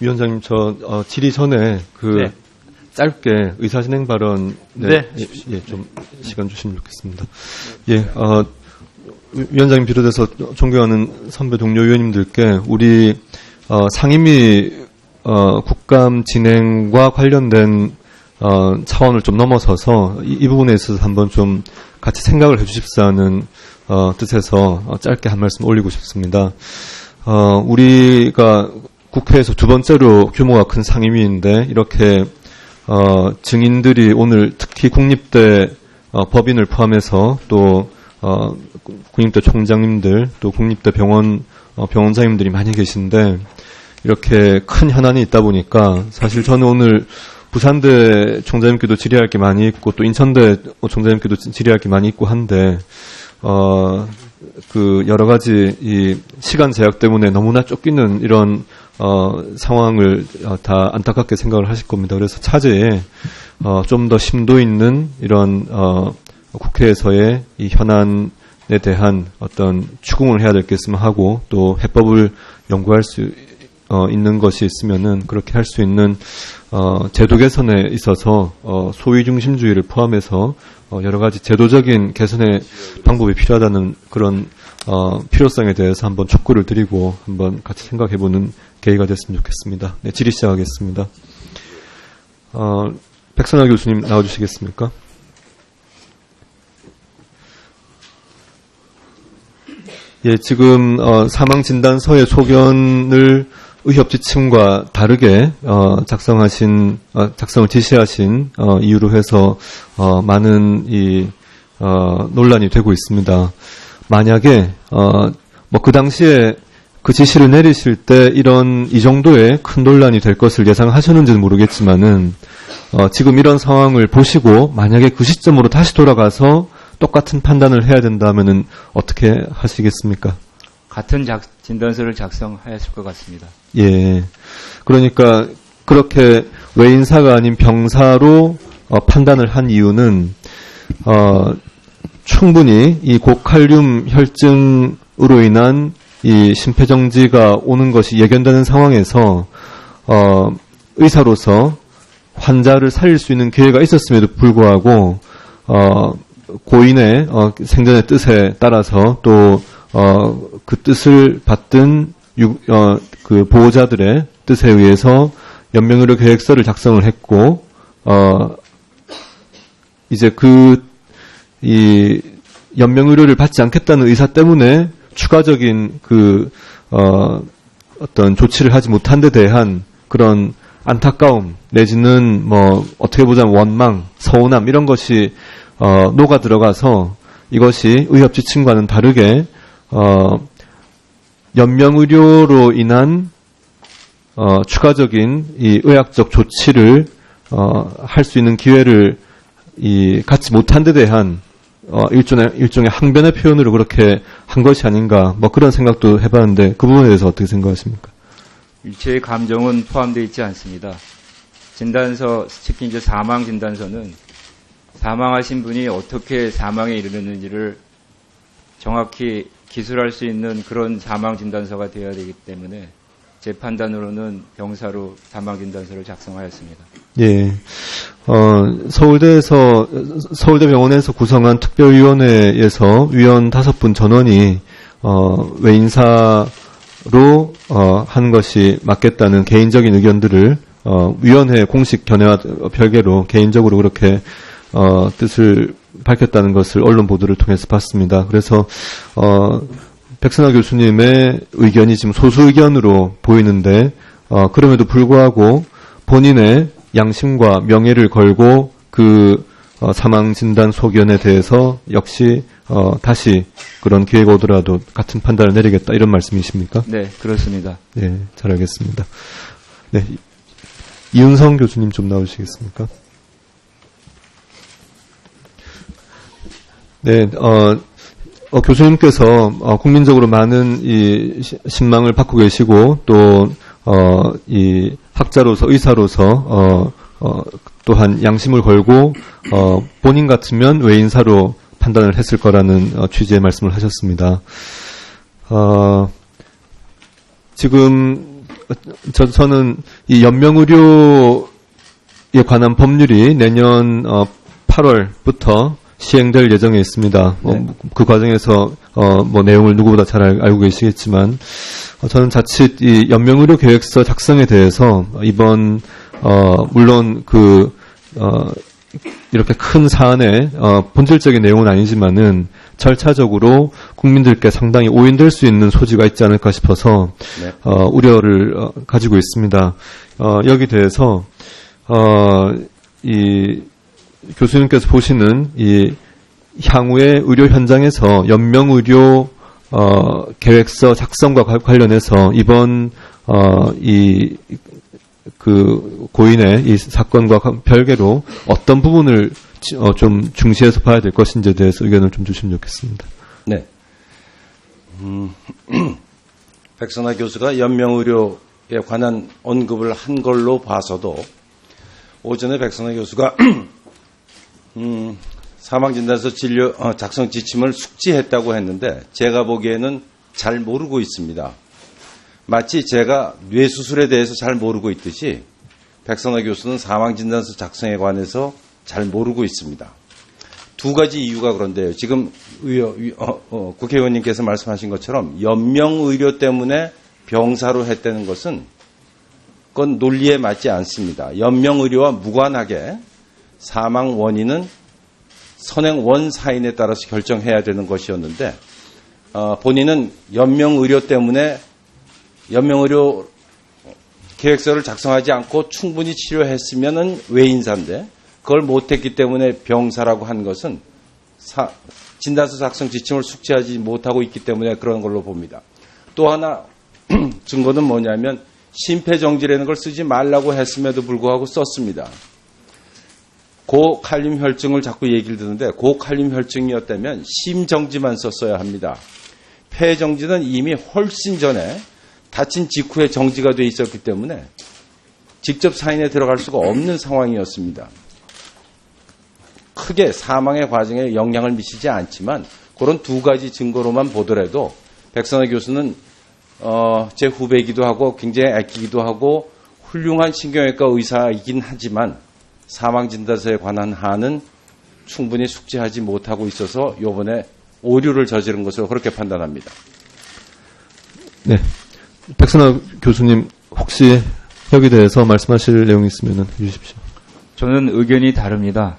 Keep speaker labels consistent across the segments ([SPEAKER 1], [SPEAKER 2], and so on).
[SPEAKER 1] 위원장님, 저 어, 질의 전에 그
[SPEAKER 2] 네.
[SPEAKER 1] 짧게 의사진행 발언
[SPEAKER 2] 네.
[SPEAKER 1] 예, 예, 좀 시간 주시면 좋겠습니다. 예, 어, 위- 위원장님 비롯해서 존경하는 선배 동료 의원님들께 우리 어, 상임위 어, 국감 진행과 관련된 어, 차원을 좀 넘어서서 이, 이 부분에 있어서 한번 좀 같이 생각을 해주십사는 어, 뜻에서 어, 짧게 한 말씀 올리고 싶습니다. 어, 우리가 국회에서 두 번째로 규모가 큰 상임위인데 이렇게 어, 증인들이 오늘 특히 국립대 어, 법인을 포함해서 또 어, 국립대 총장님들 또 국립대 병원 어, 병원장님들이 많이 계신데 이렇게 큰 현안이 있다 보니까 사실 저는 오늘 부산대 총장님께도 질의할 게 많이 있고 또 인천대 총장님께도 질의할 게 많이 있고 한데 어, 그 여러 가지 이 시간 제약 때문에 너무나 쫓기는 이런 어, 상황을 어, 다 안타깝게 생각을 하실 겁니다. 그래서 차제에 어, 좀 더 심도 있는 이런 어, 국회에서의 이 현안에 대한 어떤 추궁을 해야 될게 있으면 하고 또 해법을 연구할 수 어, 있는 것이 있으면은 그렇게 할 수 있는 어, 제도 개선에 있어서 어, 소위 중심주의를 포함해서 어, 여러 가지 제도적인 개선의 방법이 필요하다는 그런 어, 필요성에 대해서 한번 촉구를 드리고 한번 같이 생각해보는 계기가 됐으면 좋겠습니다. 네, 질의 시작하겠습니다. 어, 백선아 교수님 나와주시겠습니까? 예, 지금 어, 사망 진단서의 소견을 의협 지침과 다르게 어, 작성하신 어, 작성을 지시하신 어, 이유로 해서 어, 많은 이 어, 논란이 되고 있습니다. 만약에 어, 뭐 그 당시에 그 지시를 내리실 때 이런 이 정도의 큰 논란이 될 것을 예상하셨는지는 모르겠지만은 어, 지금 이런 상황을 보시고 만약에 그 시점으로 다시 돌아가서 똑같은 판단을 해야 된다면은 어떻게 하시겠습니까?
[SPEAKER 2] 같은 작- 진단서를 작성하였을 것 같습니다.
[SPEAKER 1] 예. 그러니까 그렇게 외인사가 아닌 병사로 어, 판단을 한 이유는 어, 충분히 이 고칼륨 혈증으로 인한 이 심폐정지가 오는 것이 예견되는 상황에서 어, 의사로서 환자를 살릴 수 있는 기회가 있었음에도 불구하고 어, 고인의 어, 생전의 뜻에 따라서 또 어, 그 뜻을 받든 유- 어, 그 보호자들의 뜻에 의해서 연명의료 계획서를 작성을 했고 어, 이제 그 이 연명의료를 받지 않겠다는 의사 때문에 추가적인 그 어, 어떤 조치를 하지 못한 데 대한 그런 안타까움 내지는 뭐 어떻게 보자면 원망, 서운함 이런 것이 어, 녹아 들어가서 이것이 의협 지침과는 다르게 어, 연명의료로 인한 어, 추가적인 이 의학적 조치를 어, 할 수 있는 기회를 이 갖지 못한 데 대한 어, 일종의 일종의 항변의 표현으로 그렇게 한 것이 아닌가 뭐 그런 생각도 해봤는데 그 부분에 대해서 어떻게 생각하십니까?
[SPEAKER 2] 일체의 감정은 포함되어 있지 않습니다. 진단서, 특히 이제 사망 진단서는 사망하신 분이 어떻게 사망에 이르렀는지를 정확히 기술할 수 있는 그런 사망 진단서가 되어야 되기 때문에 제 판단으로는 병사로 사망 진단서를 작성하였습니다.
[SPEAKER 1] 예. 어, 서울대에서, 서울대 병원에서 구성한 특별위원회에서 위원 다섯 분 전원이, 어, 외인사로, 어, 하는 것이 맞겠다는 개인적인 의견들을, 어, 위원회 공식 견해와 별개로 개인적으로 그렇게, 어, 뜻을 밝혔다는 것을 언론 보도를 통해서 봤습니다. 그래서, 어, 백선화 교수님의 의견이 지금 소수 의견으로 보이는데, 어, 그럼에도 불구하고 본인의 양심과 명예를 걸고 그 어, 사망 진단 소견에 대해서 역시 어, 다시 그런 기회가 오더라도 같은 판단을 내리겠다 이런 말씀이십니까?
[SPEAKER 2] 네, 그렇습니다.
[SPEAKER 1] 네, 잘 알겠습니다. 네, 이- 이은성 교수님 좀 나오시겠습니까? 네, 어, 어, 교수님께서 어, 국민적으로 많은 이 시- 신망을 받고 계시고 또 어, 이 학자로서 의사로서 어, 어, 또한 양심을 걸고 어, 본인 같으면 외인사로 판단을 했을 거라는 어, 취지의 말씀을 하셨습니다. 어, 지금 저, 저는 이 연명의료에 관한 법률이 내년 어, 8월부터 시행될 예정에 있습니다. 어,
[SPEAKER 3] 네.
[SPEAKER 1] 그 과정에서 어, 뭐 내용을 누구보다 잘 알, 알고 계시겠지만 어, 저는 자칫 이 연명의료 계획서 작성에 대해서 이번 어, 물론 그 어, 이렇게 큰 사안의 어, 본질적인 내용은 아니지만은 절차적으로 국민들께 상당히 오인될 수 있는 소지가 있지 않을까 싶어서
[SPEAKER 3] 네.
[SPEAKER 1] 어, 우려를 어, 가지고 있습니다. 어, 여기 대해서 어, 이 교수님께서 보시는 이 향후의 의료 현장에서 연명 의료 어, 계획서 작성과 관- 관련해서 이번 어, 이 그 고인의 이 사건과 관- 별개로 어떤 부분을 지- 어, 좀 중시해서 봐야 될 것인지에 대해서 의견을 좀 주시면 좋겠습니다.
[SPEAKER 3] 네. 음, 백선아 교수가 연명의료에 관한 언급을 한 걸로 봐서도 오전에 백선아 교수가 음, 사망진단서 진료 어, 작성 지침을 숙지했다고 했는데 제가 보기에는 잘 모르고 있습니다. 마치 제가 뇌수술에 대해서 잘 모르고 있듯이 백선아 교수는 사망진단서 작성에 관해서 잘 모르고 있습니다. 두 가지 이유가 그런데요. 지금 위- 어, 어, 국회의원님께서 말씀하신 것처럼 연명의료 때문에 병사로 했다는 것은 그건 논리에 맞지 않습니다. 연명의료와 무관하게 사망 원인은 선행 원사인에 따라서 결정해야 되는 것이었는데 어, 본인은 연명의료 때문에 연명의료 계획서를 작성하지 않고 충분히 치료했으면은 외인사인데 그걸 못했기 때문에 병사라고 한 것은 사- 진단서 작성 지침을 숙지하지 못하고 있기 때문에 그런 걸로 봅니다. 또 하나 증거는 뭐냐면 심폐정지라는 걸 쓰지 말라고 했음에도 불구하고 썼습니다. 고칼륨 혈증을 자꾸 얘기를 듣는데 고칼륨 혈증이었다면 심정지만 썼어야 합니다. 폐정지는 이미 훨씬 전에 다친 직후에 정지가 돼 있었기 때문에 직접 사인에 들어갈 수가 없는 상황이었습니다. 크게 사망의 과정에 영향을 미치지 않지만 그런 두 가지 증거로만 보더라도 백선호 교수는 어, 제 후배이기도 하고 굉장히 아끼기도 하고 훌륭한 신경외과 의사이긴 하지만 사망 진단서에 관한 한은 충분히 숙지하지 못하고 있어서 요번에 오류를 저지른 것으로 그렇게 판단합니다.
[SPEAKER 1] 네. 백선아 교수님 혹시 여기 대해서 말씀하실 내용이 있으면 해주십시오.
[SPEAKER 2] 저는 의견이 다릅니다.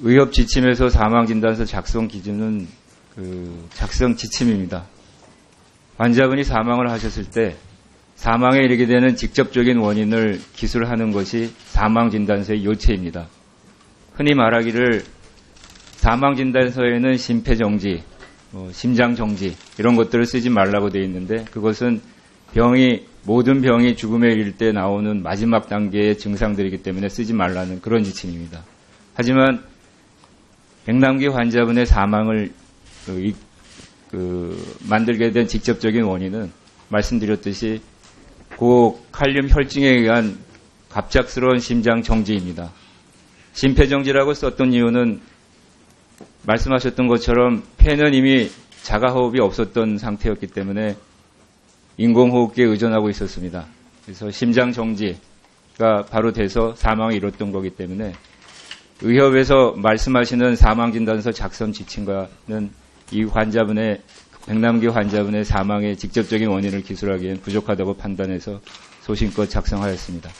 [SPEAKER 2] 의협 지침에서 사망 진단서 작성 기준은 그 작성 지침입니다. 환자분이 사망을 하셨을 때 사망에 이르게 되는 직접적인 원인을 기술하는 것이 사망 진단서의 요체입니다. 흔히 말하기를 사망 진단서에는 심폐정지, 뭐 심장정지 이런 것들을 쓰지 말라고 되어 있는데 그것은 병이 모든 병이 죽음에 이를 때 나오는 마지막 단계의 증상들이기 때문에 쓰지 말라는 그런 지침입니다. 하지만 백남기 환자분의 사망을 그, 이- 그 만들게 된 직접적인 원인은 말씀드렸듯이 고칼륨 혈증에 의한 갑작스러운 심장 정지입니다. 심폐정지라고 썼던 이유는 말씀하셨던 것처럼 폐는 이미 자가호흡이 없었던 상태였기 때문에 인공호흡기에 의존하고 있었습니다. 그래서 심장 정지가 바로 돼서 사망에 이뤘던 거기 때문에 의협에서 말씀하시는 사망 진단서 작성 지침과는 이 환자분의 백남기 환자분의 사망의 직접적인 원인을 기술하기엔 부족하다고 판단해서 소신껏 작성하였습니다.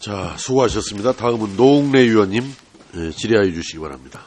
[SPEAKER 4] 자, 수고하셨습니다. 다음은 노웅래 의원님 예, 질의하여 주시기 바랍니다.